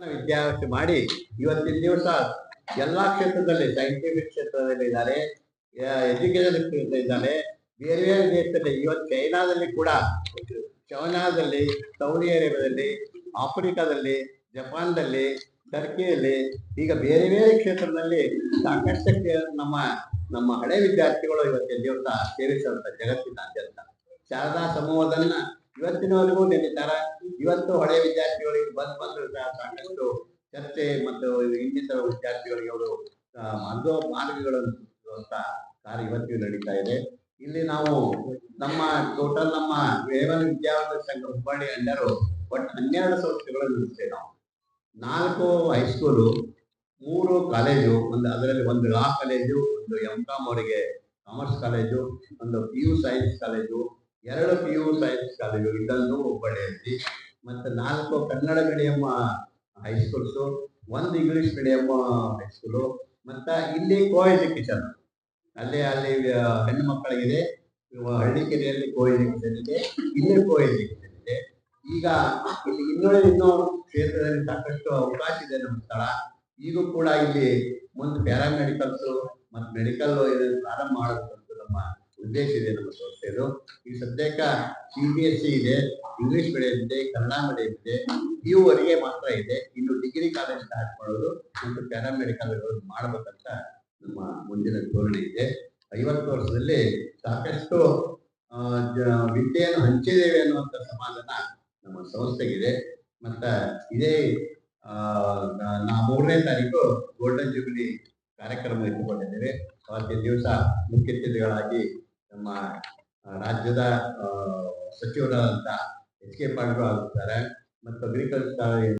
ವಿದ್ಯಾಭ್ಯಾಸ ಮಾಡಿ ಇವತ್ತಿನ ದಿವಸ ಎಲ್ಲಾ ಕ್ಷೇತ್ರದಲ್ಲಿ ಸೈಂಟಿಫಿಕ್ ಕ್ಷೇತ್ರದಲ್ಲಿ ಇದ್ದಾರೆ ಎಜುಕೇಶನ್ ಇದ್ದಾರೆ, ಬೇರೆ ಬೇರೆ ದೇಶದಲ್ಲಿ ಇವತ್ತು ಚೈನಾದಲ್ಲಿ ಕೂಡ ಚೈನಾದಲ್ಲಿ ಸೌದಿ ಅರೇಬಿಯಾದಲ್ಲಿ, ಆಫ್ರಿಕಾದಲ್ಲಿ, ಜಪಾನ್ದಲ್ಲಿ, ಟರ್ಕಿಯಲ್ಲಿ ಈಗ ಬೇರೆ ಬೇರೆ ಕ್ಷೇತ್ರದಲ್ಲಿ ಸಾಕಷ್ಟು ನಮ್ಮ ನಮ್ಮ ಹಳೆ ವಿದ್ಯಾರ್ಥಿಗಳು ಇವತ್ತಿನ ದಿವಸ ಸೇರಿಸುವಂತ ಜಗತ್ತಿನಾದ್ಯಂತ ಶಾರದಾ ಸಮೂಹದನ್ನ ಇವತ್ತಿನವರೆಗೂ ನೆನೀತಾರ. ಇವತ್ತು ಹಳೆ ವಿದ್ಯಾರ್ಥಿಗಳಿಗೆ ಬಂದ್ ಬಂದು ಸಾಕಷ್ಟು ಚರ್ಚೆ ಮತ್ತು ಇನ್ನಿತರ ವಿದ್ಯಾರ್ಥಿಗಳಿಗೆ ಅವರು ಮಾರ್ಗ, ಮಾರ್ಗಗಳನ್ನು ಸೂಚಿಸುವಂತ ಕಾರ್ಯ ಇವತ್ತಿಗೂ ನಡೀತಾ ಇದೆ. ಇಲ್ಲಿ ನಾವು ನಮ್ಮ ಟೋಟಲ್ ನಮ್ಮ ವೇವನ ವಿದ್ಯಾವರ್ಧಕ ಸಂಘ ಹುಬ್ಬಳ್ಳಿ ಅಂಡರು ಒಟ್ಟು ಹನ್ನೆರಡು ಸಂಸ್ಥೆಗಳನ್ನು ನಡೆಸ್ತೇವೆ ನಾವು. ನಾಲ್ಕು ಹೈಸ್ಕೂಲು ಮೂರು ಕಾಲೇಜು ಒಂದು ಅದರಲ್ಲಿ ಒಂದು ಲಾ ಕಾಲೇಜು ಒಂದು ಎಂ ಕಾಮ್ ಅವರಿಗೆ ಕಾಮರ್ಸ್ ಕಾಲೇಜು ಒಂದು ಪಿ ಯು ಸೈನ್ಸ್ ಕಾಲೇಜು ಎರಡು ಪಿ ಯು ಸೈನ್ಸ್ ಕಾಲೇಜು ಇದನ್ನು ಹುಬ್ಬಳ್ಳಿಯಲ್ಲಿ ಮತ್ತೆ ನಾಲ್ಕು ಕನ್ನಡ ಮೀಡಿಯಂ ಹೈಸ್ಕೂಲ್ಸು ಒಂದು ಇಂಗ್ಲಿಷ್ ಮೀಡಿಯಂ ಹೈಸ್ಕೂಲು ಮತ್ತು ಇಲ್ಲಿ ಕೋ ಎಜುಕೇಶನ್ ಅಲ್ಲಿ ಅಲ್ಲಿ ಹೆಣ್ಣು ಮಕ್ಕಳಿಗಿದೆ. ಹಳ್ಳಿಕೆರೆಯಲ್ಲಿ ಕೋ ಎಜುಕೇಶನ್ ಇದೆ. ಇಲ್ಲಿ ಕೋ ಎಜುಕೇಶನ್ ಇದೆ. ಈಗ ಇಲ್ಲಿ ಇನ್ನೂ ಇನ್ನೂ ಕ್ಷೇತ್ರದಲ್ಲಿ ಸಾಕಷ್ಟು ಅವಕಾಶ ಇದೆ ನಮ್ಮ ಸ್ಥಳ. ಈಗೂ ಕೂಡ ಇಲ್ಲಿ ಮುಂದೆ ಪ್ಯಾರಾಮೆಡಿಕಲ್ಸ್, ಮತ್ತು ಮೆಡಿಕಲ್ ಪ್ರಾರಂಭ ಮಾಡಬೇಕಂತ ನಮ್ಮ ಉದ್ದೇಶ ಇದೆ ನಮ್ಮ ಸಂಸ್ಥೆದು. ಈ ಸದ್ಯಕ್ಕ ಸಿ ಬಿ ಎಸ್ ಸಿ ಇದೆ ಇಂಗ್ಲಿಷ್ ಮೀಡಿಯಂ ಇದೆ, ಕನ್ನಡ ಮೀಡಿಯಂ ಇದೆ. ಇವುವರೆಗೆ ವರೆಗೆ ಮಾತ್ರ ಇದೆ. ಇನ್ನು ಡಿಗ್ರಿ ಕಾಲೇಜ್ ಸ್ಟಾರ್ಟ್ ಮಾಡೋದು, ಮತ್ತು ಪ್ಯಾರಾಮೆಡಿಕಲ್ ಮಾಡಬೇಕಂತ ನಮ್ಮ ಮುಂದಿನ ಧೋರಣೆ ಇದೆ. ಐವತ್ತು ವರ್ಷದಲ್ಲಿ ಸಾಕಷ್ಟು ವಿದ್ಯೆಯನ್ನು ಹಂಚಿದ್ದೇವೆ ಅನ್ನುವಂಥ ಸಮಾಧಾನ ನಮ್ಮ ಸಂಸ್ಥೆಗಿದೆ. ಮತ್ತು ಇದೇ ನಾ ಮೂರನೇ ತಾರೀಕು ಗೋಲ್ಡನ್ ಜೂಬಿಲಿ ಕಾರ್ಯಕ್ರಮ ಇಟ್ಟುಕೊಂಡಿದ್ದೇವೆ. ಅವತ್ತಿನ ದಿವಸ ಮುಖ್ಯ ಅತಿಥಿಗಳಾಗಿ ನಮ್ಮ ರಾಜ್ಯದ ಸಚಿವರಾದಂತಹ ಎಚ್ ಕೆ ಪಾಟೀಲ್ ಆಗಿರ್ತಾರೆ ಮತ್ತು ಅಗ್ರಿಕಲ್ಚರ್